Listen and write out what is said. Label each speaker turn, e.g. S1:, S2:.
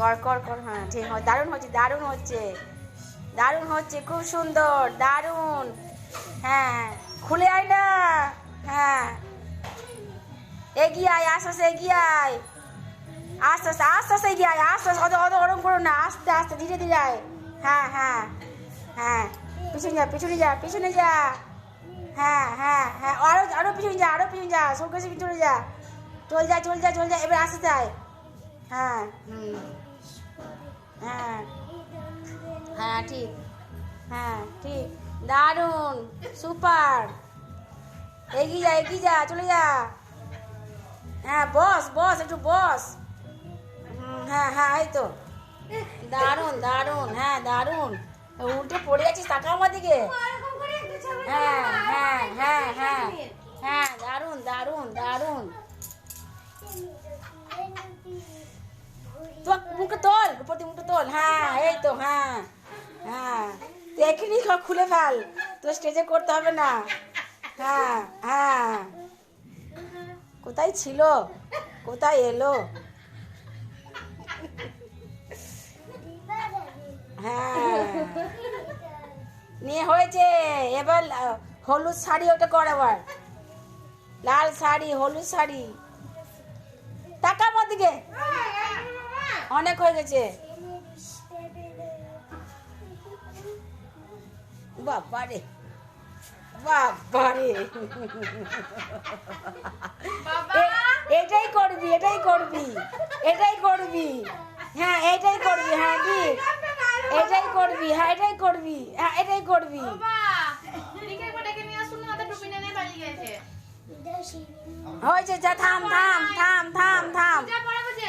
S1: কর কর কর হ্যাঁ ঠিক, হয়, দারুণ হচ্ছে দারুণ হচ্ছে দারুণ হচ্ছে, খুব সুন্দর, দারুণ হ্যাঁ খুলে আয় না হ্যাঁ এগিয়ে আয়, আস্তে আস্তে এগিয়ে আয়, আস্তে আস্তে আস্তে আস্তে এগিয়ে আয়, আস্তে আস্তে অত অত ওরম করো না, আস্তে আস্তে, ধীরে ধীরে আয় হ্যাঁ হ্যাঁ হ্যাঁ পিছনে যা পিছনে যা পিছনে যা হ্যাঁ হ্যাঁ হ্যাঁ আরও আরও পিছনে যা, আরও পিছনে যা সরকার পিছনে যা, চল যা চল যা চল যা, এবার আস্তে আয়। হ্যাঁ। হুম। হ্যাঁ। হ্যাঁ ঠিক। হ্যাঁ ঠিক। দারুণ। সুপার। এগিয়ে যা এগিয়ে যা চলে যা। হ্যাঁ বস বস একটু বস। হুম, হ্যাঁ হ্যাঁ এই তো। দারুণ দারুণ। হ্যাঁ দারুণ। উল্টে পড়ে যাচ্ছিস টাকা আমার দিকে। হ্যাঁ হ্যাঁ হ্যাঁ তো মুখে তোল উপর মুখে তোল। হ্যাঁ এই তো হ্যাঁ হ্যাঁ। তুই এখনই সব খুলে ফেল, তো স্টেজে করতে হবে না। হ্যাঁ হ্যাঁ। কোথায় ছিল? কোথায় এলো? হ্যাঁ। নিয়ে হয়েছে, এবার হলুদ শাড়ি ওটা কর আবার লাল শাড়ি, হলুদ শাড়ি। অনেক হয়ে গেছে। বাবারে বাবারে। এটাই করবি এটাই করবি এটাই করবি। হ্যাঁ এটাই করবি হ্যাঁ ঠিক এটাই করবি হ্যাঁ এটাই করবি হ্যাঁ এটাই করবি। হয়েছে যা থাম থাম থাম থাম থাম।